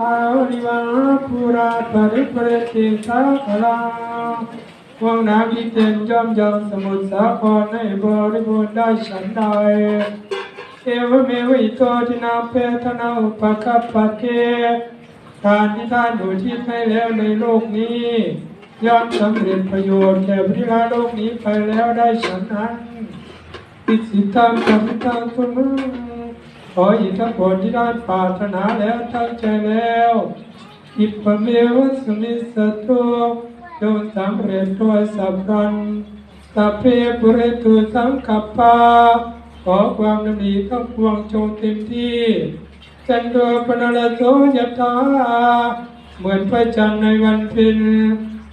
อาริวาปุราปริปเรติสาคลังวังนามิเต็มย่อมยังสมุทรสาครในบริบูรณ์ได้ฉันใดเอวเมวิโตทินาเพทนาอุปคัปปะเกทานที่ท่านอยู่ที่ให้แล้วในโลกนี้ย่อมสำเร็จประโยชน์แก่พระโลกนี้ไปแล้วได้ฉันนั้นปิสิตังกัมตังตุนุ ขออีกทั้งผลที่ได้ปรารถนาแล้วตั้งใจแล้ว อิปเมวะสมิสตโตจงสำเร็จด้วยสัพพันสัพเพปุเรตุสังกัปปาขอความดำริทั้งปวงจงเต็มที่จันโดปนลโสยถาเหมือนพระจันทร์ในวันเพ็ญ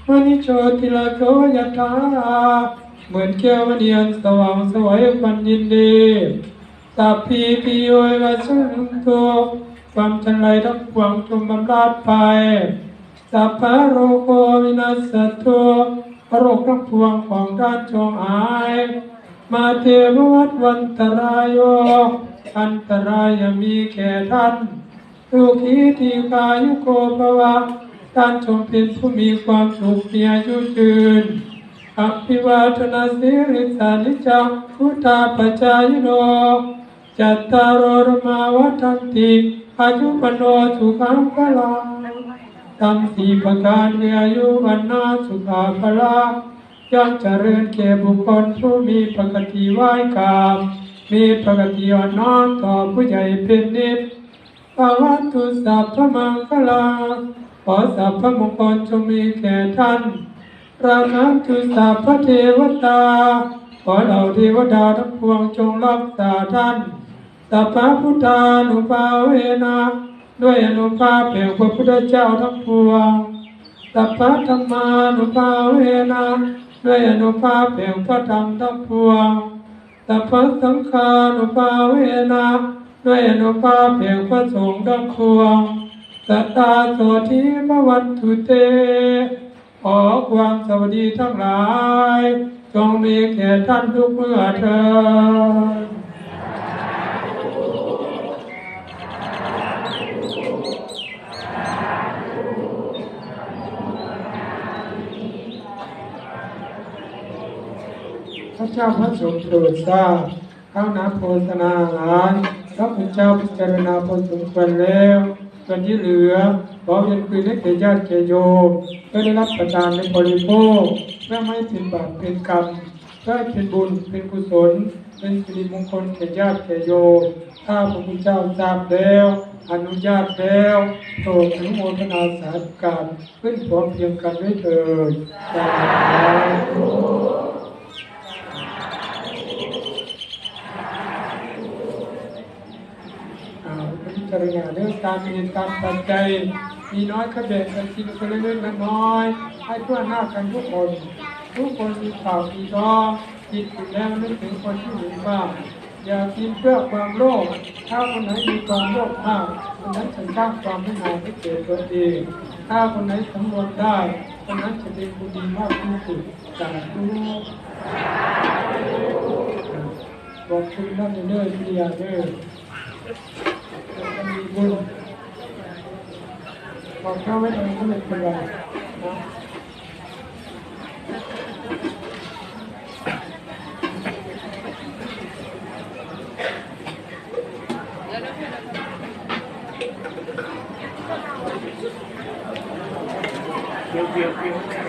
มณิโชติลโสยถาเหมือนแก้วมณีอันสว่างสวยปันยินดี สัพพีปิโยวัชนุโตความจันไรทั้งปวงจงบำราดไปสัพพะโรโควินัสสตุโรคทั้งปวงของท่านจงหาย มาเทววัตวันตรายโยอันตรายมีแก่ท่านทุกขีทีกายุโกภวะท่านจงเป็นผู้มีความสุขมีอายุยืนอภิวาทนาสิริสานิจังพุทธาปจายโน จัตตารโรมาวัฏันติอายุปโนสุขังพลังทำสี่ประการมีอายุวันนาสุขาพละย่อมเจริญแก่บุคคลผู้มีปกติไหวกามมีปกติอ่อนน้อมต่อผู้ใหญ่เป็นนิพภาวะตุสัพพมังคลาขอสัพพมงคลจงมีแก่ท่านรานังตุสัพพเทวตา ขอเหล่าเทวดาทั้งปวงจงรักษาท่าน สัพพะพุทธานุภาเวนะด้วยอนุภาพแห่งพระพุทธเจ้าทั้งปวงสัพพะธรรมานุภาเวนะด้วยอนุภาพแห่งพระธรรมทั้งปวงสัพพะสังฆานุภาเวนะด้วยอนุภาพแห่งพระสงฆ์ทั้งปวงสัตตาโสธิมวันตุเต ขอความสวัสดีทั้งหลาย จงมีแก่ท่านทุกเมื่อเถิด ระเจ้าพระสงฆ์โปรดทราบข้าวน้ำโภชนาอาหารพระพุทธเจ้าพิจารณาพอสมควรแล้วส่วนที่เหลือขอเพียงคืนให้แก่ญาติแก่โยมเพื่อได้รับประทานในบริโภคเพื่อไม่เป็นบาปเป็นกรรมเพื่อเป็นบุญเป็นกุศล เป็นสิริมงคลแก่ญาติแก่โยมถ้าพระพุทธเจ้าทราบแล้วอนุญาตแล้วโปรดอนุโมทนาสาธุการขึ้นพร้อมเพียงกันด้วยเถิดสาธุ อ่าพิ จารณาเรื่องการมีการปัจจัยมีน้อยก็แบ่งกันกินคนเล็กละน้อยให้ทั่วหน้ากันทุกคน ทุกคนมีข่าวมีร้องคิดถึงแล้วนึกถึงคนที่หนึ่งบ้างอย่ากินเพื่อความโลภถ้าคนไหนมีความโลภมากคนนั้นจะสร้างความไม่นานให้เกิดตัวเองถ้าคนไหนสำรวมได้คนนั้นจะเป็นผู้ดีมากที่สุดจากทุกบอกคุณท่านเด้อที่ยาเด้อจะมีบุญ บอกเขาไ